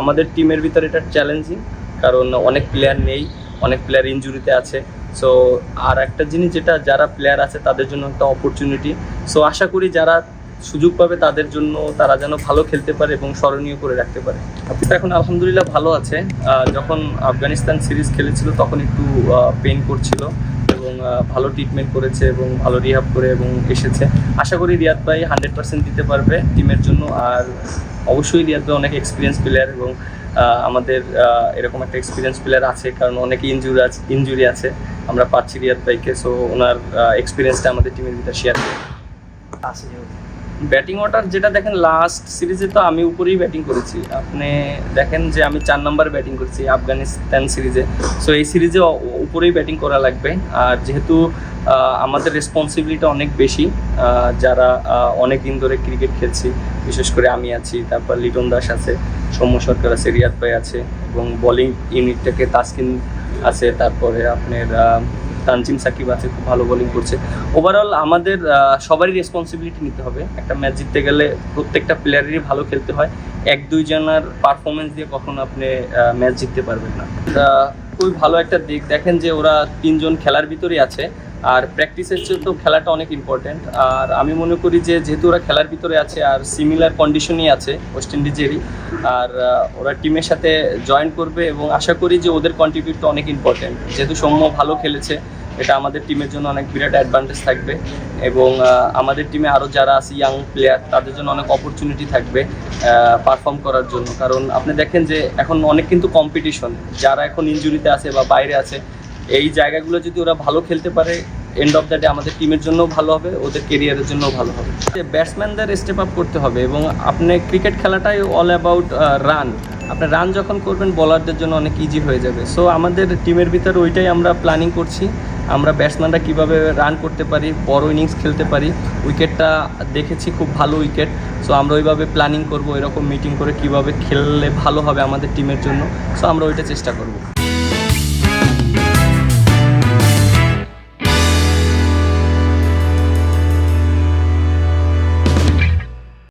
আমাদের টিমের ভিতরে এটা চ্যালেঞ্জিং কারণ অনেক প্লেয়ার নেই, অনেক প্লেয়ার ইনজুরিতে আছে। সো আর একটা জিনিস যেটা, যারা প্লেয়ার আছে, তাদের জন্য একটা অপরচুনিটি সো আশা করি যারা সুযোগ পাবে, তাদের জন্য তারা যেন ভালো খেলতে পারে এবং স্মরণীয় করে রাখতে পারে। এখন আলহামদুলিল্লাহ ভালো আছে। যখন আফগানিস্তান সিরিজ খেলেছিল, তখন একটু পেন করছিল। ভালো ট্রিটমেন্ট করেছে এবং ভালো রিহাব করে এবং এসেছে। আশা করি রিয়াদ ভাই হান্ড্রেড পার্সেন্ট দিতে পারবে টিমের জন্য। আর অবশ্যই রিয়াদ ভাই অনেক এক্সপিরিয়েন্স প্লেয়ার এবং আমাদের এরকম একটা এক্সপিরিয়েন্স প্লেয়ার আছে কারণ অনেকে ইঞ্জুরি আছে ইঞ্জুরি আছে। আমরা পাচ্ছি রিয়াদ ভাইকে সো ওনার এক্সপিরিয়েন্সটা আমাদের টিমের ভিতরে শেয়ার করি ব্যাটিং অর্ডার যেটা দেখেন লাস্ট সিরিজে তো আমি উপরেই ব্যাটিং করেছি। আপনি দেখেন যে আমি চার নাম্বার ব্যাটিং করেছি আফগানিস্তান সিরিজে সো এই সিরিজে উপরেই ব্যাটিং করা লাগবে। আর যেহেতু আমাদের রেসপন্সিবিলিটি অনেক বেশি যারা অনেক দিন ধরে ক্রিকেট খেলছি, বিশেষ করে আমি আছি, তারপর লিটন দাস আছে, সৌম্য সরকার আছে, রিয়াদ ভাই আছে, এবং বোলিং ইউনিটটাকে তাসকিন আছে, তারপরে আপনার তানজিম সাকিব আছে, খুব ভালো বোলিং করছে। ওভারঅল আমাদের সবারই রেসপন্সিবিলিটি নিতে হবে। একটা ম্যাচ জিততে গেলে প্রত্যেকটা প্লেয়ারেরই ভালো খেলতে হয়। এক, দুই জনের পারফরমেন্স দিয়ে কখনো আপনি ম্যাচ জিততে পারবেন না। খুবই ভালো একটা দিক। দেখেন যে ওরা তিনজন খেলার ভিতরেই আছে। আর প্র্যাকটিসের চেয়ে তো খেলাটা অনেক ইম্পর্টেন্ট আর আমি মনে করি যে, যেহেতু ওরা খেলার ভিতরে আছে আর সিমিলার কন্ডিশনই আছে ওয়েস্ট ইন্ডিজেরই আর ওরা টিমের সাথে জয়েন করবে এবং আশা করি যে ওদের কন্ট্রিবিউটটা অনেক ইম্পর্টেন্ট যেহেতু সৌম্য ভালো খেলেছে, এটা আমাদের টিমের জন্য অনেক বিরাট অ্যাডভান্টেজ থাকবে এবং আমাদের টিমে আরও যারা আছে ইয়াং প্লেয়ার তাদের জন্য অনেক অপরচুনিটি থাকবে পারফর্ম করার জন্য। কারণ আপনি দেখেন যে, এখন অনেক কিন্তু কম্পিটিশন যারা এখন ইঞ্জুরিতে আছে বা বাইরে আছে এই জায়গাগুলো যদি ওরা ভালো খেলতে পারে এন্ড অফ দ্য ডে আমাদের টিমের জন্য ভালো হবে, ওদের কেরিয়ারের জন্য ভালো হবে। ব্যাটসম্যানদের স্টেপ আপ করতে হবে এবং আপনি ক্রিকেট খেলাটাই অল অ্যাবাউট রান আপনি রান যখন করবেন বলারদের জন্য অনেক ইজি হয়ে যাবে। সো আমাদের টিমের ভিতরে ওইটাই আমরা প্ল্যানিং করছি। আমরা ব্যাটসম্যানরা কীভাবে রান করতে পারি, বড় ইনিংস খেলতে পারি উইকেটটা দেখেছি খুব ভালো উইকেট সো আমরা ওইভাবে প্ল্যানিং করব, এরকম মিটিং করে কীভাবে খেললে ভালো হবে আমাদের টিমের জন্য। সো আমরা ওইটা চেষ্টা করব।